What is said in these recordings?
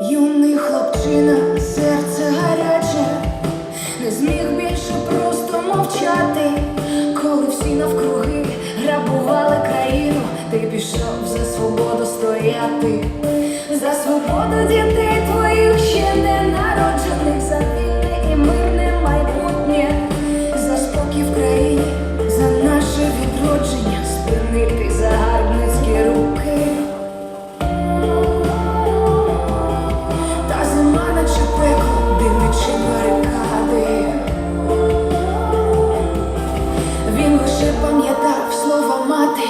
Юний хлопчина, серце гаряче, не зміг більше просто мовчати, коли всі навкруги грабували країну, ти пішов за свободу стояти, за свободу дітей. пам'ятав слово мати.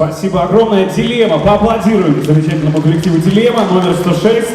Спасибо огромное. Дилемма. Поаплодируем замечательному коллективу Дилемма номер 106.